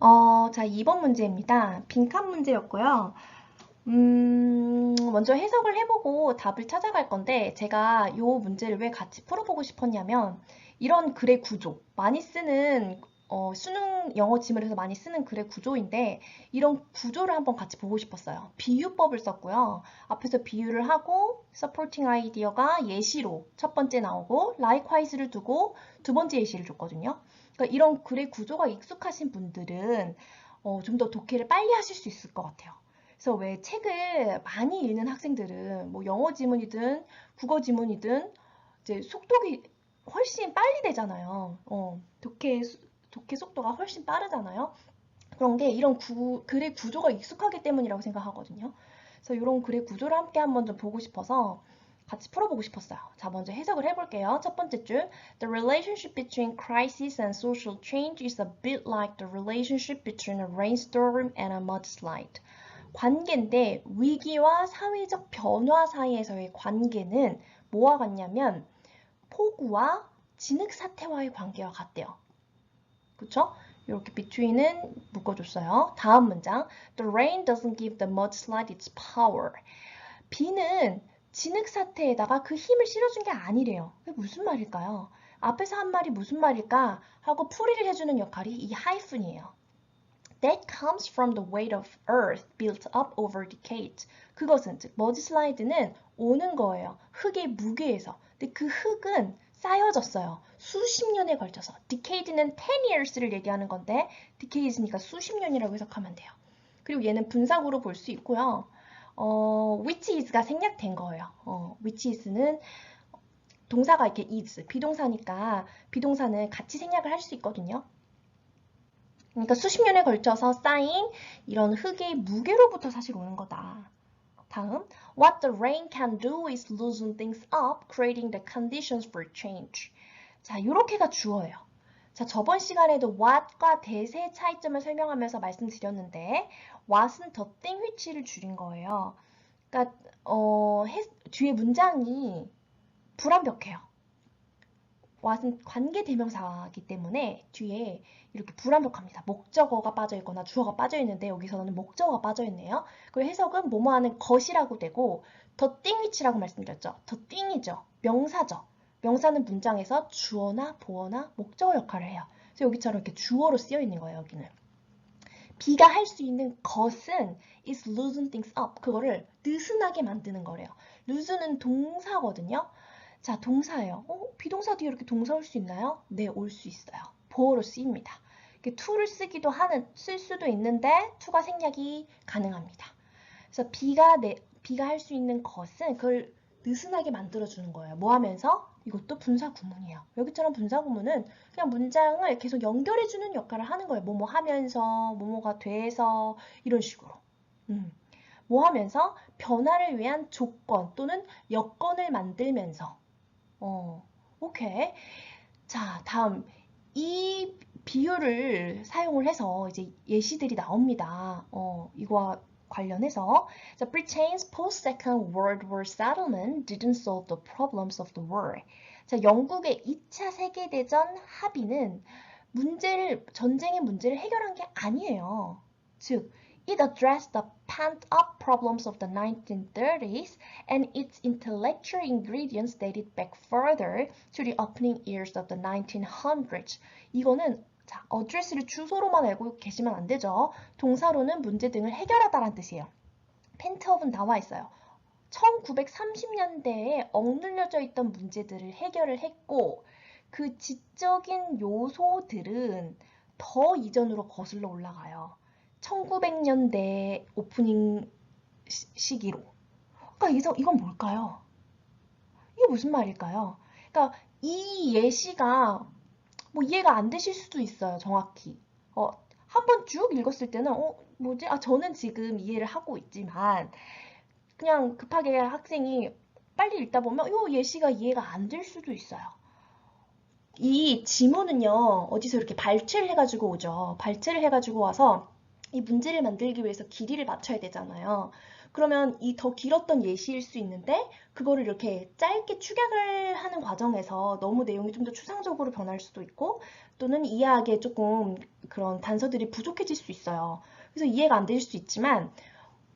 어, 자, 2번 문제입니다. 빈칸 문제였고요. 음, 먼저 해석을 해보고 답을 찾아갈 건데, 제가 이 문제를 왜 같이 풀어보고 싶었냐면, 이런 글의 구조, 많이 쓰는, 어, 수능 영어 지문에서 많이 쓰는 글의 구조인데, 이런 구조를 한번 같이 보고 싶었어요. 비유법을 썼고요. 앞에서 비유를 하고, supporting 아이디어가 예시로 첫 번째 나오고, likewise를 두고 두 번째 예시를 줬거든요. 그러니까 이런 글의 구조가 익숙하신 분들은 어, 좀 더 독해를 빨리 하실 수 있을 것 같아요. 그래서 왜 책을 많이 읽는 학생들은 뭐 영어 지문이든 국어 지문이든 이제 속독이 훨씬 빨리 되잖아요. 어, 독해, 독해 속도가 훨씬 빠르잖아요. 그런 게 이런 구, 글의 구조가 익숙하기 때문이라고 생각하거든요. 그래서 이런 글의 구조를 함께 한번 좀 보고 싶어서 같이 풀어보고 싶었어요. 자, 먼저 해석을 해볼게요. 첫 번째 줄. The relationship between crisis and social change is a bit like the relationship between a rainstorm and a mudslide. 관계인데 위기와 사회적 변화 사이에서의 관계는 뭐와 같냐면 폭우와 진흙 사태와의 관계와 같대요. 그쵸? 이렇게 between은 묶어줬어요. 다음 문장. The rain doesn't give the mudslide its power. 비는 진흙 사태에다가 그 힘을 실어준 게 아니래요. 그게 무슨 말일까요? 앞에서 한 말이 무슨 말일까 하고 풀이를 해주는 역할이 이 하이픈이에요. That comes from the weight of earth built up over decades. 그것은 즉 머지 슬라이드는 오는 거예요. 흙의 무게에서. 근데 그 흙은 쌓여졌어요. 수십 년에 걸쳐서. decade는 10 years를 얘기하는 건데 decades니까 수십 년이라고 해석하면 돼요. 그리고 얘는 분사구로 볼 수 있고요. 어, which is가 생략된 거예요. 어, which is는 동사가 이렇게 is, 비동사니까 비동사는 같이 생략을 할 수 있거든요. 그러니까 수십 년에 걸쳐서 쌓인 이런 흙의 무게로부터 사실 오는 거다. 다음, what the rain can do is loosen things up, creating the conditions for change. 자, 이렇게가 주어예요. 자, 저번 시간에도 what과 대세의 차이점을 설명하면서 말씀드렸는데 what은 the thing which를 줄인 거예요. 그러니까 어, 해, 뒤에 문장이 불완벽해요. 관계 대명사이기 때문에 뒤에 이렇게 불완벽합니다. 목적어가 빠져 있거나 주어가 빠져 있는데 여기서는 목적어가 빠져 있네요. 그리고 해석은 뭐뭐 하는 것이라고 되고 thing which라고 말씀드렸죠. thing이죠. 명사죠. 명사는 문장에서 주어나 보어나 목적어 역할을 해요. 그래서 여기처럼 이렇게 주어로 쓰여 있는 거예요, 여기는. B가 할 수 있는 것은 is loosen things up. 그거를 느슨하게 만드는 거래요. loosen은 동사거든요. 자, 동사예요. 어, 비동사 뒤에 이렇게 동사 올 수 있나요? 네, 올 수 있어요. 보어로 쓰입니다. to를 쓰기도 하는, 쓸 수도 있는데 to가 생략이 가능합니다. 그래서 내, B가 할 수 있는 것은 그걸 느슨하게 만들어주는 거예요. 뭐 하면서? 이것도 분사 구문이에요. 여기처럼 분사 구문은 그냥 문장을 계속 연결해주는 역할을 하는 거예요. 뭐뭐 하면서, 뭐뭐가 돼서 이런 식으로. 음. 뭐 하면서 변화를 위한 조건 또는 여건을 만들면서 어, 오케이. 자, 다음 이 비유를 사용을 해서 이제 예시들이 나옵니다. 어, 이거와 관련해서 The Britain's post-Second World War settlement didn't solve the problems of the war. 자, 영국의 2차 세계대전 합의는 문제를 전쟁의 문제를 해결한 게 아니에요. 즉, it addressed the pent-up problems of the 1930s and its intellectual ingredients dated back further to the opening years of the 1900s. 이거는 자, address를 주소로만 알고 계시면 안 되죠. 동사로는 문제 등을 해결하다라는 뜻이에요. 펜트업은 나와 있어요. 1930년대에 억눌려져 있던 문제들을 해결을 했고 그 지적인 요소들은 더 이전으로 거슬러 올라가요. 1900년대 오프닝 시기로. 그러니까 이건 뭘까요? 이게 무슨 말일까요? 그러니까 이 예시가 뭐 이해가 안 되실 수도 있어요, 정확히. 어, 한번 쭉 읽었을 때는 어, 뭐지? 아, 저는 지금 이해를 하고 있지만 그냥 급하게 학생이 빨리 읽다 보면 이 예시가 이해가 안 될 수도 있어요. 이 지문은요, 어디서 이렇게 발췌를 해가지고 오죠. 발췌를 해가지고 와서 이 문제를 만들기 위해서 길이를 맞춰야 되잖아요. 그러면 이 더 길었던 예시일 수 있는데 그거를 이렇게 짧게 축약을 하는 과정에서 너무 내용이 좀 더 추상적으로 변할 수도 있고 또는 이해하기에 조금 그런 단서들이 부족해질 수 있어요. 그래서 이해가 안 될 수 있지만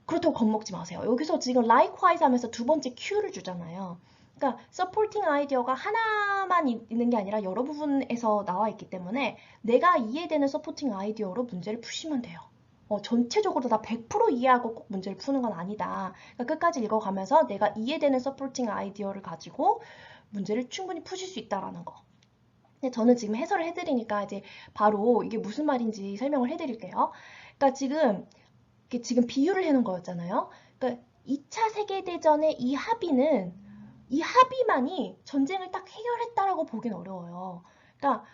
그렇다고 겁먹지 마세요. 여기서 지금 likewise 하면서 두 번째 cue를 주잖아요. 그러니까 supporting 아이디어가 하나만 있는 게 아니라 여러 부분에서 나와 있기 때문에 내가 이해되는 supporting 아이디어로 문제를 푸시면 돼요. 어, 전체적으로 다 100% 이해하고 꼭 문제를 푸는 건 아니다. 그러니까 끝까지 읽어가면서 내가 이해되는 supporting 아이디어를 가지고 문제를 충분히 푸실 수 있다라는 거. 근데 저는 지금 해설을 해드리니까 이제 바로 이게 무슨 말인지 설명을 해드릴게요. 그러니까 지금 지금 비유를 해놓은 거였잖아요. 그러니까 2차 세계대전의 이 합의는 이 합의만이 전쟁을 딱 해결했다라고 보긴 어려워요. 그러니까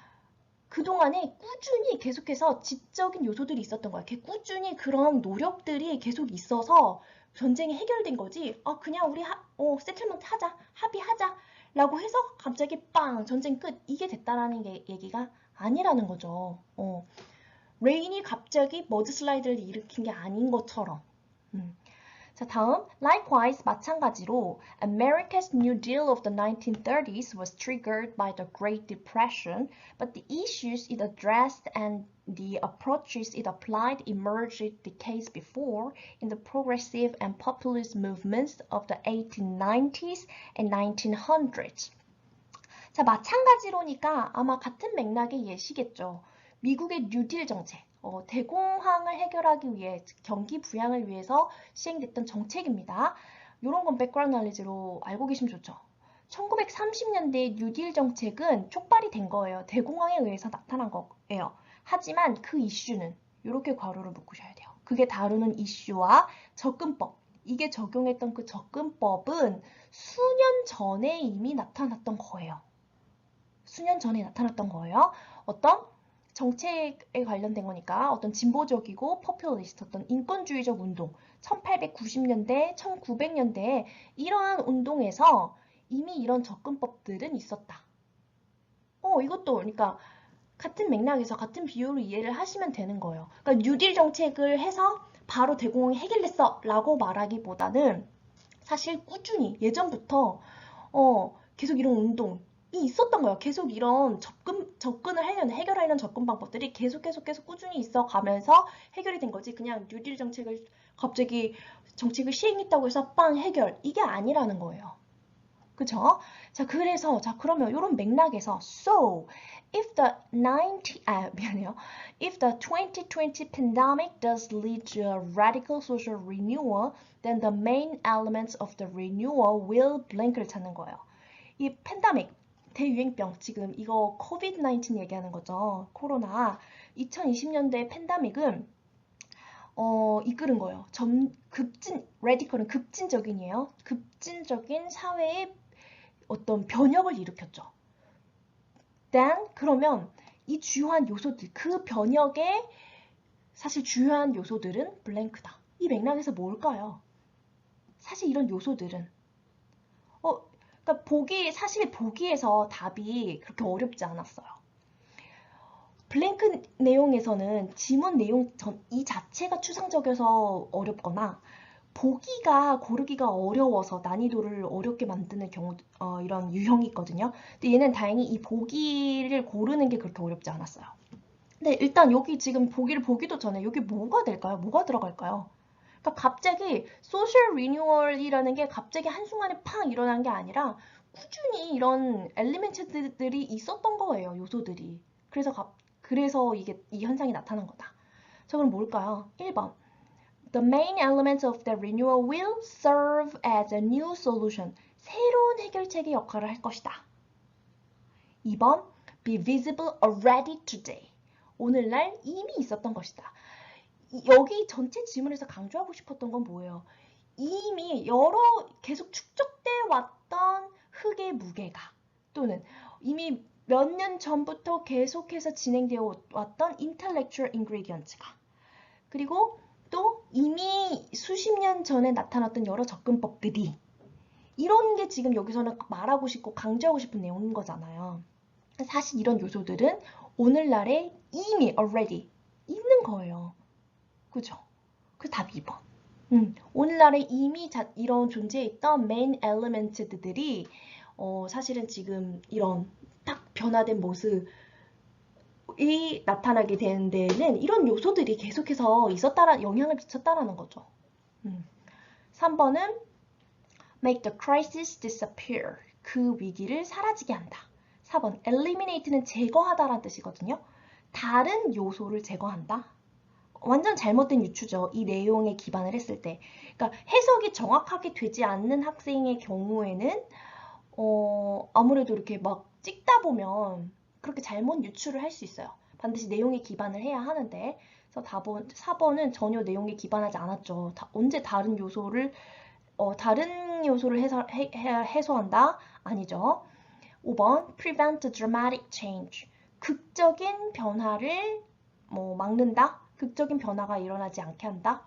그동안에 꾸준히 계속해서 지적인 요소들이 있었던 거야. 꾸준히 그런 노력들이 계속 있어서 전쟁이 해결된 거지. 아, 그냥 우리 하, 어, 세틀먼트 하자. 합의하자. 라고 해서 갑자기 빵! 전쟁 끝! 이게 됐다라는 게, 얘기가 아니라는 거죠. 어. 레인이 갑자기 머드 슬라이드를 일으킨 게 아닌 것처럼. 음. 자, 다음 likewise 마찬가지로 America's New Deal of the 1930s was triggered by the Great Depression, but the issues it addressed and the approaches it applied emerged decades before in the progressive and populist movements of the 1890s and 1900s. 자, 마찬가지로니까 아마 같은 맥락의 예시겠죠. 미국의 뉴딜 정책. 어, 대공황을 해결하기 위해 경기 부양을 위해서 시행됐던 정책입니다. 이런 건 백그라운드 날리지로 알고 계시면 좋죠. 1930년대 뉴딜 정책은 촉발이 된 거예요. 대공황에 의해서 나타난 거예요. 하지만 그 이슈는 이렇게 괄호를 묶으셔야 돼요. 그게 다루는 이슈와 접근법, 이게 적용했던 그 접근법은 수년 전에 이미 나타났던 거예요. 수년 전에 나타났던 거예요. 어떤 정책에 관련된 거니까 어떤 진보적이고 포퓰리스트 어떤 인권주의적 운동 1890년대, 1900년대 이러한 운동에서 이미 이런 접근법들은 있었다. 어, 이것도 그러니까 같은 맥락에서 같은 비율로 이해를 하시면 되는 거예요. 그러니까 뉴딜 정책을 해서 바로 대공황이 해결됐어 라고 말하기보다는 사실 꾸준히 예전부터 어, 계속 이런 운동 이 있었던 거예요. 계속 이런 접근, 접근을 하려는, 해결하려는 접근 방법들이 계속 계속 계속 꾸준히 있어 가면서 해결이 된 거지. 그냥 뉴딜 정책을 갑자기 정책을 시행했다고 해서 빵 해결. 이게 아니라는 거예요. 그쵸? 자, 그래서, 자, 그러면 이런 맥락에서, so, if the 90, 아, 미안해요. If the 2020 pandemic does lead to a radical social renewal, then the main elements of the renewal will blank를 찾는 거예요. 이 팬데믹, 대유행병 지금 이거 코비드 19 얘기하는 거죠. 코로나 2020년대 팬데믹은 어, 이끄는 거예요. 점, 급진 레디컬은 급진적인이에요. 급진적인 사회의 어떤 변혁을 일으켰죠. then 그러면 이 주요한 요소들 그 변혁의 사실 주요한 요소들은 블랭크다. 이 맥락에서 뭘까요? 사실 이런 요소들은 어, 그러니까 보기 사실 보기에서 답이 그렇게 어렵지 않았어요. 블랭크 내용에서는 지문 내용 전, 이 자체가 추상적이어서 어렵거나 보기가 고르기가 어려워서 난이도를 어렵게 만드는 경우 어, 이런 유형이 있거든요. 근데 얘는 다행히 이 보기를 고르는 게 그렇게 어렵지 않았어요. 근데 일단 여기 지금 보기를 보기도 전에 여기 뭐가 될까요? 뭐가 들어갈까요? 그러니까 갑자기 소셜 리뉴얼이라는 게 갑자기 한순간에 팡 일어난 게 아니라 꾸준히 이런 엘리멘트들이 있었던 거예요. 요소들이. 그래서 갑, 그래서 이게 이 현상이 나타난 거다. 자, 그럼 뭘까요? 1번. The main elements of the renewal will serve as a new solution. 새로운 해결책의 역할을 할 것이다. 2번. Be visible already today. 오늘날 이미 있었던 것이다. 여기 전체 질문에서 강조하고 싶었던 건 뭐예요? 이미 여러 계속 축적돼 왔던 흙의 무게가 또는 이미 몇 년 전부터 계속해서 진행되어 왔던 intellectual ingredients가 그리고 또 이미 수십 년 전에 나타났던 여러 접근법들이 이런 게 지금 여기서는 말하고 싶고 강조하고 싶은 내용인 거잖아요. 사실 이런 요소들은 오늘날에 이미 already 있는 거예요. 그죠? 그 답 2번. 음, 오늘날에 이미 자, 이런 존재했던 메인 엘리멘트들이 어, 사실은 지금 이런 딱 변화된 모습이 나타나게 되는 데는 이런 요소들이 계속해서 있었다라 영향을 미쳤다라는 거죠. 음. 3번은 make the crisis disappear. 그 위기를 사라지게 한다. 4번 eliminate는 제거하다라는 뜻이거든요. 다른 요소를 제거한다. 완전 잘못된 유추죠. 이 내용에 기반을 했을 때. 그러니까 해석이 정확하게 되지 않는 학생의 경우에는 어, 아무래도 이렇게 막 찍다 보면 그렇게 잘못 유추를 할 수 있어요. 반드시 내용에 기반을 해야 하는데 그래서 4번, 4번은 전혀 내용에 기반하지 않았죠. 다, 언제 다른 요소를 어, 다른 요소를 해서, 해, 해소한다? 아니죠. 5번 prevent dramatic change 극적인 변화를 뭐 막는다? 극적인 변화가 일어나지 않게 한다?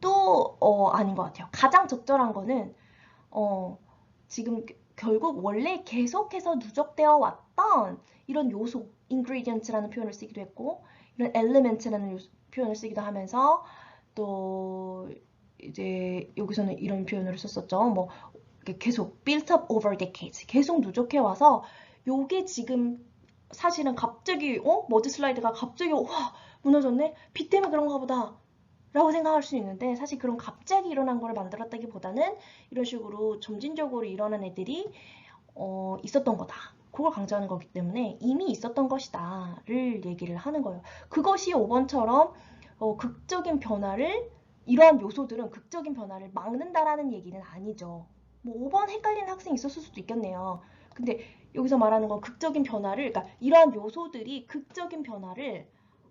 또 어, 아닌 것 같아요. 가장 적절한 거는 어, 지금 결국 원래 계속해서 누적되어 왔던 이런 요소, ingredient라는 표현을 쓰기도 했고 이런 element라는 요소, 표현을 쓰기도 하면서 또 이제 여기서는 이런 표현을 썼었죠. 뭐 계속 built up over decades 계속 누적해 와서 요게 지금 사실은 갑자기 어 머드 슬라이드가 갑자기 와 무너졌네 비 때문에 그런가 보다 라고 생각할 수 있는데 사실 그런 갑자기 일어난 거를 만들었다기보다는 이런 식으로 점진적으로 일어난 애들이 어, 있었던 거다. 그걸 강조하는 거기 때문에 이미 있었던 것이다 를 얘기를 하는 거예요. 그것이 5번처럼 어, 극적인 변화를 이러한 요소들은 극적인 변화를 막는다라는 얘기는 아니죠. 뭐 5번 헷갈리는 학생이 있었을 수도 있겠네요. 근데 여기서 말하는 건 극적인 변화를, 그러니까 이러한 요소들이 극적인 변화를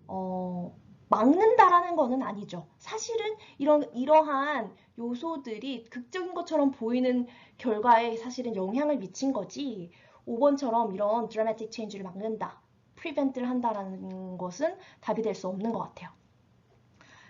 어, 막는다라는 거는 아니죠. 사실은 이런 이러한 요소들이 극적인 것처럼 보이는 결과에 사실은 영향을 미친 거지. 5번처럼 이런 드라마틱 체인지를 막는다, 프리벤트를 한다라는 것은 답이 될 수 없는 것 같아요.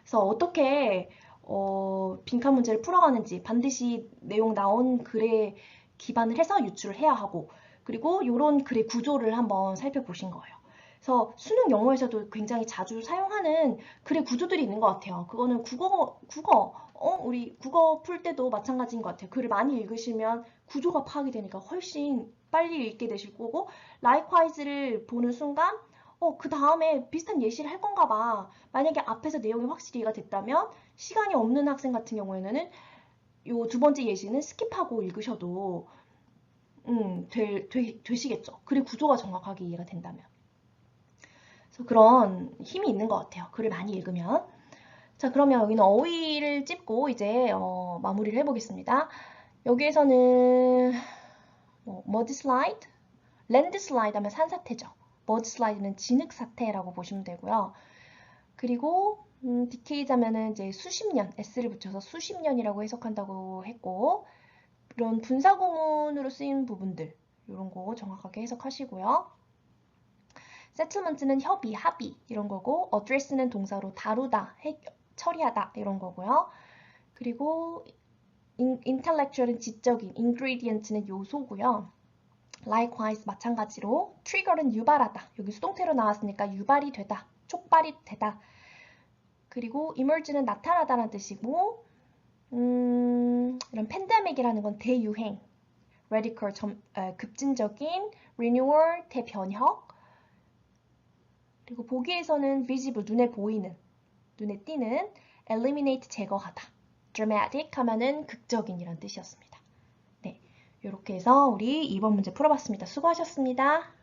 그래서 어떻게 어, 빈칸 문제를 풀어가는지 반드시 내용 나온 글에 기반을 해서 유출을 해야 하고 그리고 이런 글의 구조를 한번 살펴보신 거예요. 그래서 수능 영어에서도 굉장히 자주 사용하는 글의 구조들이 있는 것 같아요. 그거는 국어, 국어, 어, 우리 국어 풀 때도 마찬가지인 것 같아요. 글을 많이 읽으시면 구조가 파악이 되니까 훨씬 빨리 읽게 되실 거고, likewise,를 보는 순간, 어, 그 다음에 비슷한 예시를 할 건가 봐. 만약에 앞에서 내용이 확실히 이해가 됐다면, 시간이 없는 학생 같은 경우에는 요 두 번째 예시는 스킵하고 읽으셔도, 음, 될, 되, 되시겠죠. 글의 구조가 정확하게 이해가 된다면. 그래서 그런 힘이 있는 것 같아요. 글을 많이 읽으면. 자, 그러면 여기는 어휘를 찝고 이제 어, 마무리를 해보겠습니다. 여기에서는 뭐, 머드 슬라이드, 랜드 슬라이드 하면 산사태죠. 머드 슬라이드는 진흙 사태라고 보시면 되고요. 그리고 음, 디케이드 하면은 이제 수십 년, s를 붙여서 수십 년이라고 해석한다고 했고 이런 분사구문으로 쓰인 부분들 이런 거 정확하게 해석하시고요. settlement는 협의, 합의 이런 거고 address는 동사로 다루다, 해, 처리하다 이런 거고요. 그리고 intellectual은 지적인, ingredient는 요소고요. likewise 마찬가지로 trigger는 유발하다. 여기 수동태로 나왔으니까 유발이 되다, 촉발이 되다. 그리고 emerge는 나타나다라는 뜻이고 음, 이런 팬데믹이라는 건 대유행, radical 점, 에, 급진적인 renewal 대변혁, 그리고 보기에서는 visible, 눈에 보이는, 눈에 띄는, eliminate, 제거하다. dramatic 하면은 극적인이란 뜻이었습니다. 네, 이렇게 해서 우리 2번 문제 풀어봤습니다. 수고하셨습니다.